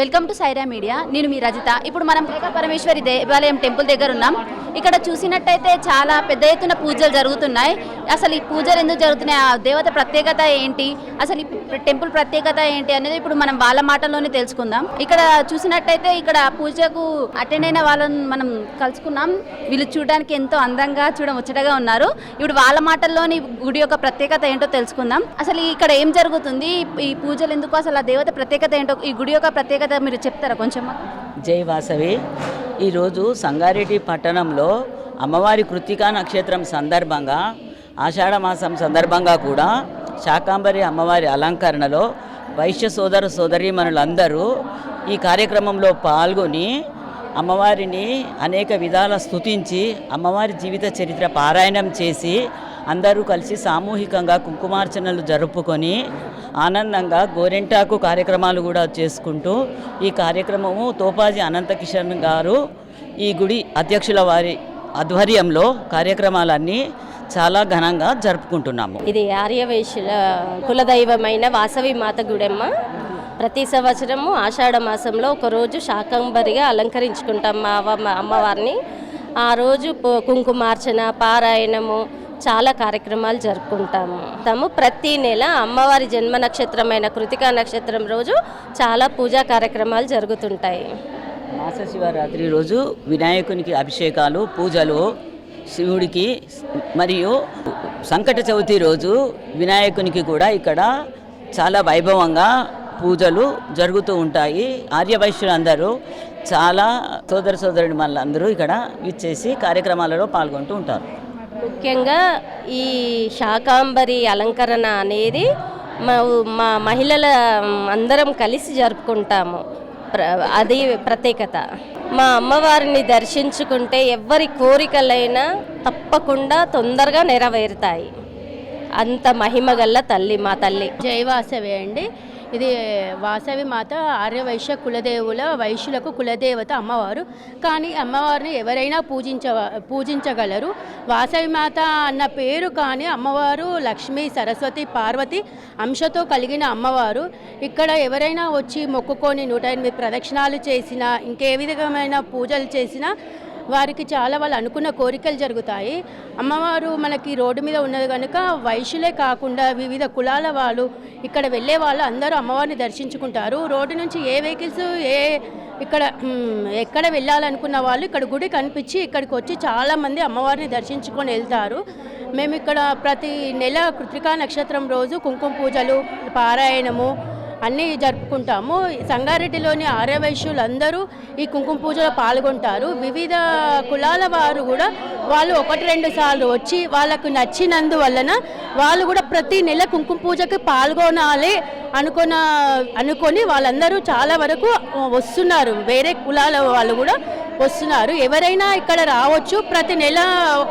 Welcome to Sye Raa media. నేను మీ రజిత. ఇప్పుడు మనం రేఖా పరమేశ్వరి దేవాలయం టెంపుల్ దగ్గర ఉన్నాం. ఇక్కడ చూసినట్టయితే చాలా పెద్ద ఎత్తున పూజలు జరుగుతున్నాయి. అసలు ఈ పూజలు ఎందుకు జరుగుతున్నాయి? ఆ దేవత ప్రత్యేకత ఏంటి? అసలు ఈ టెంపుల్ ప్రత్యేకత ఏంటి అనేది ఇప్పుడు మనం వాళ్ళ మాటల్లోనే తెలుసుకుందాం. ఇక్కడ చూసినట్టయితే ఇక్కడ పూజకు అటెండ్ అయిన వాళ్ళని మనం కలుసుకున్నాం. వీళ్ళు చూడడానికి ఎంతో అందంగా చూడ ముచ్చటగా ఉన్నారు. ఇప్పుడు వాళ్ళ మాటల్లోని గుడి యొక్క ప్రత్యేకత ఏంటో తెలుసుకుందాం. అసలు ఇక్కడ ఏం జరుగుతుంది? ఈ పూజలు ఎందుకు? అసలు ఆ దేవత ప్రత్యేకత ఏంటో ఈ గుడి యొక్క ప్రత్యేకత మీరు చెప్తారా కొంచెం? జై వాసవి. ఈరోజు సంగారెడ్డి పట్టణంలో అమ్మవారి కృత్తికా నక్షత్రం సందర్భంగా ఆషాఢ మాసం సందర్భంగా కూడా శాకాంబరి అమ్మవారి అలంకరణలో వైశ్య సోదర సోదరీమణులందరూ ఈ కార్యక్రమంలో పాల్గొని అమ్మవారిని అనేక విధాల స్తుతించి అమ్మవారి జీవిత చరిత్ర పారాయణం చేసి అందరూ కలిసి సామూహికంగా కుంకుమార్చనలు జరుపుకొని ఆనందంగా గోరెంటాకు కార్యక్రమాలు కూడా చేసుకుంటూ ఈ కార్యక్రమము తోపాజీ అనంత కిషన్ గారు ఈ గుడి అధ్యక్షుల వారి ఆధ్వర్యంలో కార్యక్రమాలన్నీ చాలా ఘనంగా జరుపుకుంటున్నాము. ఇది ఆర్యవైశ్యుల కులదైవమైన వాసవి మాత గుడెమ్మ. ప్రతి సంవత్సరము ఆషాఢ మాసంలో ఒకరోజు శాకంబరిగా అలంకరించుకుంటాం మా అమ్మవారిని. ఆ రోజు కుంకుమార్చన పారాయణము చాలా కార్యక్రమాలు జరుపుకుంటాము. తాము ప్రతి నెల అమ్మవారి జన్మ నక్షత్రమైన కృతికా నక్షత్రం రోజు చాలా పూజా కార్యక్రమాలు జరుగుతుంటాయి. మాస శివరాత్రి రోజు వినాయకునికి అభిషేకాలు పూజలు శివుడికి మరియు సంకట చవితి రోజు వినాయకునికి కూడా ఇక్కడ చాలా వైభవంగా పూజలు జరుగుతూ ఉంటాయి. ఆర్యవైశ్యులందరూ చాలా సోదర సోదరుడి అందరూ ఇక్కడ విచ్చేసి కార్యక్రమాలలో పాల్గొంటూ ఉంటారు. ముఖ్యంగా ఈ శాకాంబరి అలంకరణ అనేది మా మా మహిళల అందరం కలిసి జరుపుకుంటాము. ప్ర అది ప్రత్యేకత. మా అమ్మవారిని దర్శించుకుంటే ఎవరి కోరికలైనా తప్పకుండా తొందరగా నెరవేరుతాయి. అంత మహిమగల్ల తల్లి మా తల్లి. జైవాసవి అండి. ఇది వాసవి మాత ఆర్యవైశ్య కులదేవుల వైశ్యులకు కులదేవత అమ్మవారు. కానీ అమ్మవారిని ఎవరైనా పూజించ పూజించగలరు. వాసవి మాత అన్న పేరు కానీ అమ్మవారు లక్ష్మి సరస్వతి పార్వతి అంశతో కలిగిన అమ్మవారు. ఇక్కడ ఎవరైనా వచ్చి మొక్కుకొని నూట ఎనిమిది ప్రదక్షిణాలు చేసినా ఇంకే విధమైన పూజలు చేసినా వారికి చాలా వాళ్ళు అనుకున్న కోరికలు జరుగుతాయి. అమ్మవారు మనకి రోడ్డు మీద ఉన్నది కనుక వైశ్యులే కాకుండా వివిధ కులాల వాళ్ళు ఇక్కడ వెళ్ళే వాళ్ళు అందరూ అమ్మవారిని దర్శించుకుంటారు. రోడ్డు నుంచి ఏ వెహికల్స్ ఏ ఇక్కడ ఎక్కడ వెళ్ళాలనుకున్న వాళ్ళు ఇక్కడ గుడి కనిపించి ఇక్కడికి వచ్చి చాలామంది అమ్మవారిని దర్శించుకొని వెళ్తారు. మేము ఇక్కడ ప్రతి నెల కృతికా నక్షత్రం రోజు కుంకుమ పూజలు పారాయణము అన్నీ జరుపుకుంటాము. సంగారెడ్డిలోని ఆర్యవైశ్యులు అందరూ ఈ కుంకుమ పూజలో పాల్గొంటారు. వివిధ కులాల వారు కూడా వాళ్ళు ఒకటి రెండు సార్లు వచ్చి వాళ్ళకు నచ్చినందువలన వాళ్ళు కూడా ప్రతి నెల కుంకుమ పూజకి పాల్గొనాలి అనుకున్న అనుకొని వాళ్ళందరూ చాలా వరకు వస్తున్నారు. వేరే కులాల వాళ్ళు కూడా వస్తున్నారు. ఎవరైనా ఇక్కడ రావచ్చు. ప్రతి నెల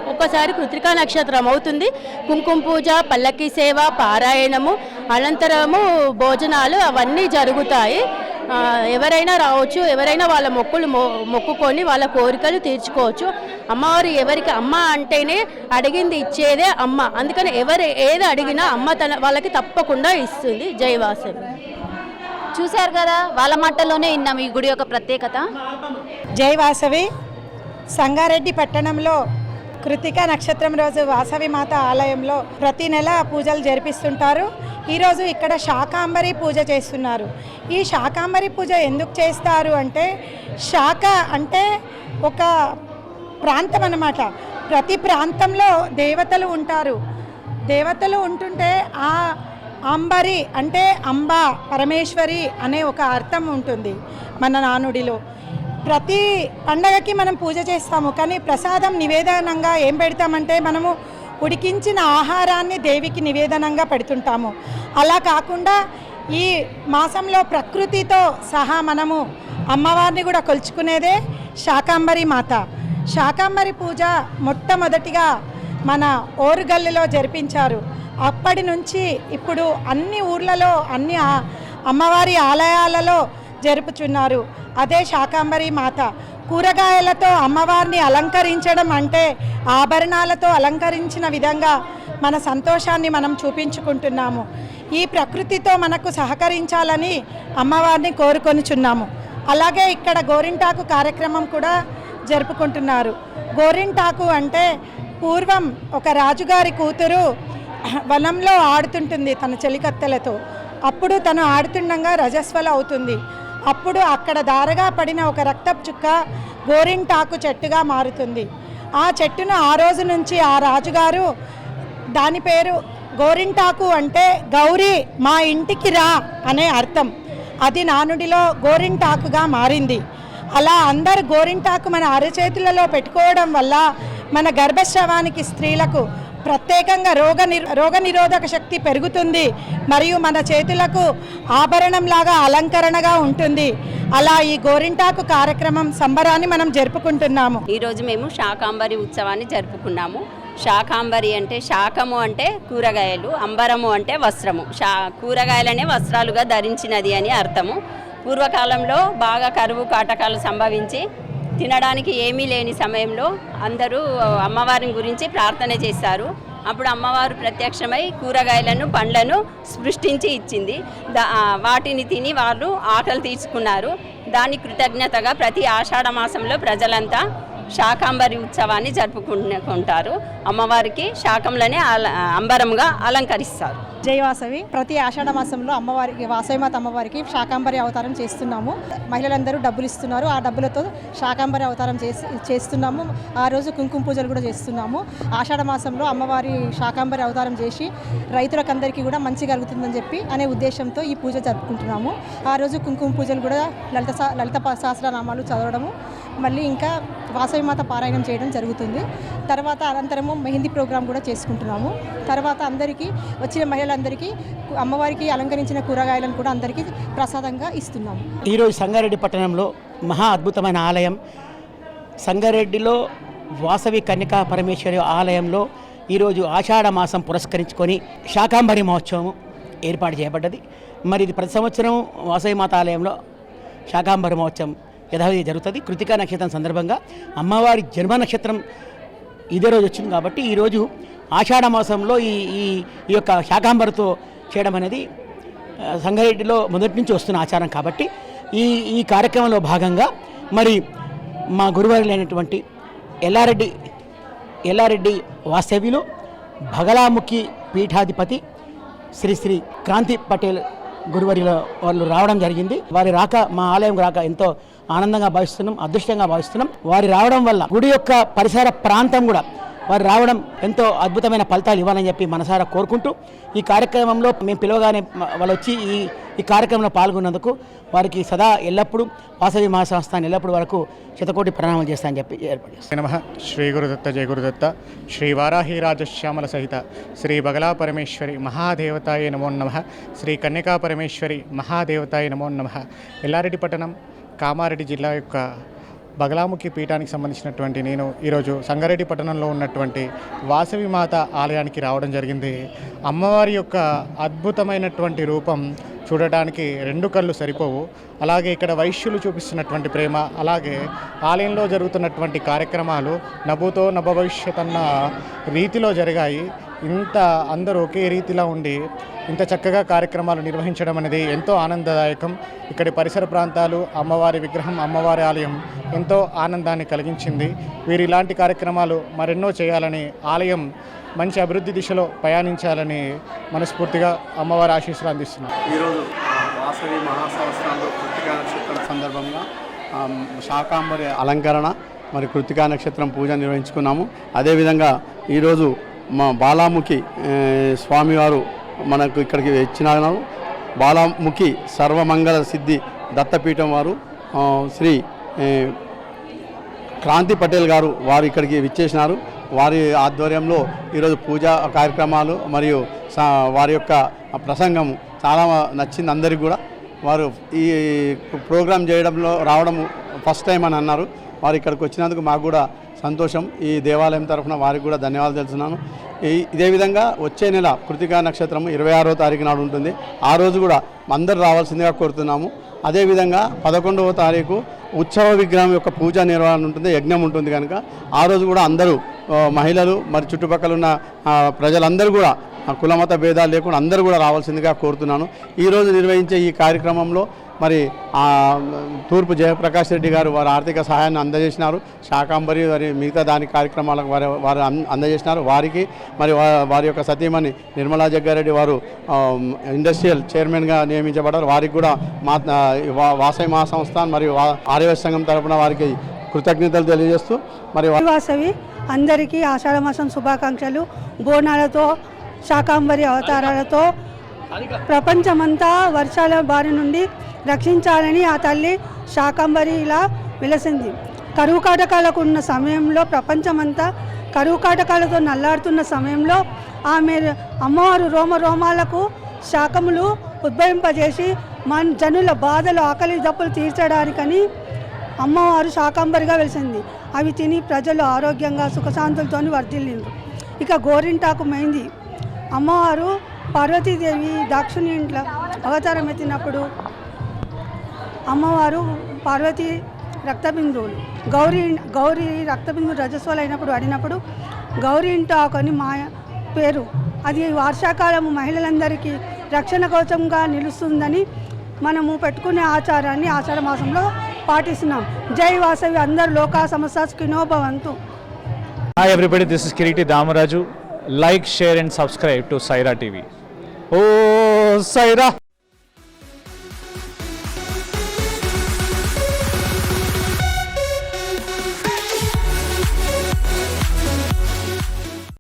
ఒకసారి కృత్రికా నక్షత్రం అవుతుంది. కుంకుమ పూజ పల్లకి సేవ పారాయణము అనంతరము భోజనాలు అవన్నీ జరుగుతాయి. ఎవరైనా రావచ్చు. ఎవరైనా వాళ్ళ మొక్కులు మొ- మొక్కుకొని వాళ్ళ కోరికలు తీర్చుకోవచ్చు. అమ్మవారు ఎవరికి అమ్మ అంటేనే అడిగింది ఇచ్చేదే అమ్మ. అందుకని ఎవరు ఏది అడిగినా అమ్మ తన వాళ్ళకి తప్పకుండా ఇస్తుంది. జైవాసవి చూశారు కదా వాళ్ళ మాటల్లోనే విన్నాం ఈ గుడి యొక్క ప్రత్యేకత. జై వాసవి. సంగారెడ్డి పట్టణంలో కృతిక నక్షత్రం రోజు వాసవి మాత ఆలయంలో ప్రతి నెల పూజలు జరిపిస్తుంటారు. ఈరోజు ఇక్కడ శాకాంబరి పూజ చేస్తున్నారు. ఈ శాకాంబరి పూజ ఎందుకు చేస్తారు అంటే శాఖ అంటే ఒక ప్రాంతం అన్నమాట. ప్రతి ప్రాంతంలో దేవతలు ఉంటారు. దేవతలు ఉంటుంటే ఆ అంబరి అంటే అంబ పరమేశ్వరి అనే ఒక అర్థం ఉంటుంది మన నానుడిలో. ప్రతి పండగకి మనం పూజ చేస్తాము కానీ ప్రసాదం నివేదనంగా ఏం పెడతామంటే మనము ఉడికించిన ఆహారాన్ని దేవికి నివేదనంగా పెడుతుంటాము. అలా కాకుండా ఈ మాసంలో ప్రకృతితో సహా మనము అమ్మవారిని కూడా కొలుచుకునేదే శాకాంబరి మాత. శాకాంబరి పూజ మొట్టమొదటిగా మన ఓరుగల్లులో జరిపించారు. అప్పటి నుంచి ఇప్పుడు అన్ని ఊర్లలో అన్ని అమ్మవారి ఆలయాలలో జరుపుచున్నారు. అదే శాకాంబరి మాత. కూరగాయలతో అమ్మవారిని అలంకరించడం అంటే ఆభరణాలతో అలంకరించిన విధంగా మన సంతోషాన్ని మనం చూపించుకుంటున్నాము. ఈ ప్రకృతితో మనకు సహకరించాలని అమ్మవారిని కోరుకొనిచున్నాము. అలాగే ఇక్కడ గోరింటాకు కార్యక్రమం కూడా జరుపుకుంటున్నారు. గోరింటాకు అంటే పూర్వం ఒక రాజుగారి కూతురు వనంలో ఆడుతుంటుంది తన చెలికత్తెలతో. అప్పుడు తను ఆడుతుండగా రజస్వల అవుతుంది. అప్పుడు అక్కడ దారగా పడిన ఒక రక్తపు చుక్క గోరింటాకు చెట్టుగా మారుతుంది. ఆ చెట్టును ఆ రోజు నుంచి ఆ రాజుగారు దాని పేరు గోరింటాకు అంటే గౌరీ మా ఇంటికి రా అనే అర్థం. అది నానుడిలో గోరింటాకుగా మారింది. అలా అందరు గోరింటాకు మన అరచేతులలో పెట్టుకోవడం వల్ల మన గర్భస్రావానికి స్త్రీలకు ప్రత్యేకంగా రోగ రోగ నిరోధక శక్తి పెరుగుతుంది. మరియు మన చేతులకు ఆభరణంలాగా అలంకరణగా ఉంటుంది. అలా ఈ గోరింటాకు కార్యక్రమం సంబరాన్ని మనం జరుపుకుంటున్నాము. ఈరోజు మేము శాకాంబరి ఉత్సవాన్ని జరుపుకున్నాము. శాకాంబరి అంటే శాకము అంటే కూరగాయలు అంబరము అంటే వస్త్రము. శా కూరగాయలనే వస్త్రాలుగా ధరించినది అని అర్థము. పూర్వకాలంలో బాగా కరువు కాటకాలు సంభవించి తినడానికి ఏమీ లేని సమయంలో అందరూ అమ్మవారిని గురించి ప్రార్థన చేశారు. అప్పుడు అమ్మవారు ప్రత్యక్షమై కూరగాయలను పండ్లను సృష్టించి ఇచ్చింది. దా వాటిని తిని వాళ్ళు ఆకలి తీర్చుకున్నారు. దాని కృతజ్ఞతగా ప్రతి ఆషాఢ మాసంలో ప్రజలంతా శాకాంబరి ఉత్సవాన్ని జరుపుకుంటారు అమ్మవారికి శాకంలోనే అల అంబరంగా అలంకరిస్తారు. జయవాసవి ప్రతి ఆషాఢ మాసంలో అమ్మవారికి వాసవిమాత అమ్మవారికి శాకాంబరి అవతారం చేస్తున్నాము. మహిళలందరూ డబ్బులు ఇస్తున్నారు. ఆ డబ్బులతో శాకాంబరి అవతారం చేసి చేస్తున్నాము. ఆ రోజు కుంకుమ పూజలు కూడా చేస్తున్నాము. ఆషాఢ మాసంలో అమ్మవారి శాకాంబరి అవతారం చేసి రైతులకందరికీ కూడా మంచి కలుగుతుందని చెప్పి అనే ఉద్దేశంతో ఈ పూజ జరుపుకుంటున్నాము. ఆ రోజు కుంకుమ పూజలు కూడా లలిత లలిత సహస్రనామాలు చదవడము మళ్ళీ ఇంకా వాసవిమాత పారాయణం చేయడం జరుగుతుంది. తర్వాత అనంతరము మెహందీ ప్రోగ్రాం కూడా చేసుకుంటున్నాము. తర్వాత అందరికీ వచ్చిన మహిళలందరికీ అమ్మవారికి అలంకరించిన కూరగాయలను కూడా అందరికీ ప్రసాదంగా ఇస్తున్నాము. ఈరోజు సంగారెడ్డి పట్టణంలో మహా అద్భుతమైన ఆలయం. సంగారెడ్డిలో వాసవి కన్యకా పరమేశ్వరి ఆలయంలో ఈరోజు ఆషాఢ మాసం పురస్కరించుకొని శాకాంబరి మహోత్సవం ఏర్పాటు చేయబడ్డది. మరి ఇది ప్రతి సంవత్సరం వాసవి మాత ఆలయంలో శాకాంబరి మహోత్సవం యథావిధి జరుగుతుంది. కృతికా నక్షత్రం సందర్భంగా అమ్మవారి జన్మ నక్షత్రం ఇదే రోజు వచ్చింది కాబట్టి ఈరోజు ఆషాఢ మాసంలో ఈ ఈ ఈ యొక్క శాకాంబరితో చేయడం అనేది సంగారెడ్డిలో మొదటి నుంచి వస్తున్న ఆచారం కాబట్టి ఈ ఈ కార్యక్రమంలో భాగంగా మరి మా గురువారులైనటువంటి ఎల్లారెడ్డి ఎల్లారెడ్డి వాస్తవ్యులు భగలాముఖి పీఠాధిపతి శ్రీ శ్రీ క్రాంతి పటేల్ గురువరిలో వాళ్ళు రావడం జరిగింది. వారి రాక మా ఆలయం రాక ఎంతో ఆనందంగా భావిస్తున్నాం అదృష్టంగా భావిస్తున్నాం. వారి రావడం వల్ల గుడి యొక్క పరిసర ప్రాంతం కూడా వారు రావడం ఎంతో అద్భుతమైన ఫలితాలు ఇవ్వాలని చెప్పి మనసారా కోరుకుంటూ ఈ కార్యక్రమంలో మేము పిలవగానే వాళ్ళు వచ్చి ఈ ఈ కార్యక్రమంలో పాల్గొన్నందుకు వారికి సదా ఎల్లప్పుడూ వాసవి మహాసంస్థాన్ని ఎల్లప్పుడూ వరకు శతకోటి ప్రణామం చేస్తానని చెప్పి ఏర్పడి నమ. శ్రీ గురుదత్త జయ గురుదత్త. శ్రీ వారాహిరాజశ్యామల సహిత శ్రీ బగలా పరమేశ్వరి మహాదేవతాయ నమో నమ. శ్రీ కన్యకా పరమేశ్వరి మహాదేవతాయ నమో నమ. ఎల్లారెడ్డి పట్టణం కామారెడ్డి జిల్లా యొక్క బగలాముఖి పీఠానికి సంబంధించినటువంటి నేను ఈరోజు సంగారెడ్డి పట్టణంలో ఉన్నటువంటి వాసవి మాత ఆలయానికి రావడం జరిగింది. అమ్మవారి యొక్క అద్భుతమైనటువంటి రూపం చూడటానికి రెండు కళ్ళు సరిపోవు. అలాగే ఇక్కడ వైశ్యులు చూపిస్తున్నటువంటి ప్రేమ అలాగే ఆలయంలో జరుగుతున్నటువంటి కార్యక్రమాలు నభూతో నభ భవిష్యత్ అన్న రీతిలో జరిగాయి. ఇంత అందరూ ఒకే రీతిలో ఉండి ఇంత చక్కగా కార్యక్రమాలు నిర్వహించడం అనేది ఎంతో ఆనందదాయకం. ఇక్కడి పరిసర ప్రాంతాలు అమ్మవారి విగ్రహం అమ్మవారి ఆలయం ఎంతో ఆనందాన్ని కలిగించింది. వీరు ఇలాంటి కార్యక్రమాలు మరెన్నో చేయాలని ఆలయం మంచి అభివృద్ధి దిశలో ప్రయాణించాలని మనస్ఫూర్తిగా అమ్మవారి ఆశీస్సులు అందిస్తున్నాం. ఈరోజు వాసవి మహాసంవత్సరంలో కృతికా నక్షత్రం సందర్భంగా శాకాంబరి అలంకరణ మరి కృతికా నక్షత్రం పూజ నిర్వహించుకున్నాము. అదేవిధంగా ఈరోజు మా బాలాముఖి స్వామివారు మనకు ఇక్కడికి ఇచ్చినారు. బాలాముఖి సర్వమంగళ సిద్ధి దత్తపీఠం వారు శ్రీ క్రాంతి పటేల్ గారు వారు ఇక్కడికి విచ్చేసినారు. వారి ఆధ్వర్యంలో ఈరోజు పూజా కార్యక్రమాలు మరియు సా- వారి యొక్క ప్రసంగం చాలా నచ్చింది అందరికీ కూడా. వారు ఈ ప్రోగ్రాం చేయడంలో రావడం ఫస్ట్ టైం అని అన్నారు. వారు ఇక్కడికి వచ్చినందుకు మాకు కూడా సంతోషం ఈ దేవాలయం తరఫున వారికి కూడా ధన్యవాదాలు తెలుస్తున్నాను. ఇదే విధంగా వచ్చే నెల కృతికా నక్షత్రం ఇరవై ఆరో తారీఖు నాడు ఉంటుంది. ఆ రోజు కూడా అందరూ రావాల్సిందిగా కోరుతున్నాము. అదేవిధంగా పదకొండవ తారీఖు ఉత్సవ విగ్రహం యొక్క పూజా నిర్వహణ ఉంటుంది యజ్ఞం ఉంటుంది కనుక. ఆ రోజు కూడా అందరూ మహిళలు మరి చుట్టుపక్కల ఉన్న ప్రజలందరూ కూడా కులమత భేదాలు లేకుండా అందరూ కూడా రావాల్సిందిగా కోరుతున్నాను. ఈరోజు నిర్వహించే ఈ కార్యక్రమంలో మరి తూర్పు జయప్రకాష్ రెడ్డి గారు వారి ఆర్థిక సహాయాన్ని అందజేసినారు. శాకాంబరి వారి మిగతా దాని కార్యక్రమాలకు వారి వారు అందజేసినారు. వారికి మరి వారి యొక్క సతీమణి నిర్మలా జగ్గారెడ్డి వారు ఇండస్ట్రియల్ చైర్మన్గా నియమించబడ్డారు. వారికి కూడా మా వాసవి మహాసంస్థాన్ మరియు ఆర్యవ సంఘం తరపున వారికి కృతజ్ఞతలు తెలియజేస్తూ మరి వాసవి అందరికీ ఆషాఢమాసం శుభాకాంక్షలు. బోనాలతో శాకాంబరి అవతారాలతో ప్రపంచమంతా వర్షాల బారి నుండి రక్షించాలని ఆ తల్లి శాకాంబరి ఇలా వెలసింది. కరువు కాటకాలకు ఉన్న సమయంలో ప్రపంచమంతా కరువు కాటకాలతో నల్లాడుతున్న సమయంలో ఆమె అమ్మవారు రోమ రోమాలకు శాకములు ఉద్భవింపజేసి మన జనుల బాధలు ఆకలి దప్పులు తీర్చడానికని అమ్మవారు శాకాంబరిగా వెలిసింది. అవి తిని ప్రజలు ఆరోగ్యంగా సుఖశాంతులతో వర్ధిల్లిండ్రు. ఇక గోరింటాకు మైంది అమ్మవారు పార్వతీదేవి దాక్షుని ఇంట్లో అవతారం ఎత్తినప్పుడు అమ్మవారు పార్వతీ రక్తబిందువులు. గౌరీ గౌరీ రక్తబిందు రజస్వలు అయినప్పుడు ఆడినప్పుడు గౌరీ ఇంటాకు అని మాయ పేరు. అది వర్షాకాలం మహిళలందరికీ రక్షణ కవచంగా నిలుస్తుందని మనము పెట్టుకునే ఆచారాన్ని ఆషాఢ మాసంలో పాటిస్తున్నాం. జై వాసవి అందరు లోకా సమస్య స్కినోభవంతు Hi everybody, this is Kiriti Damaraju. Like, share and subscribe to Saira ¡Oh, Zaira!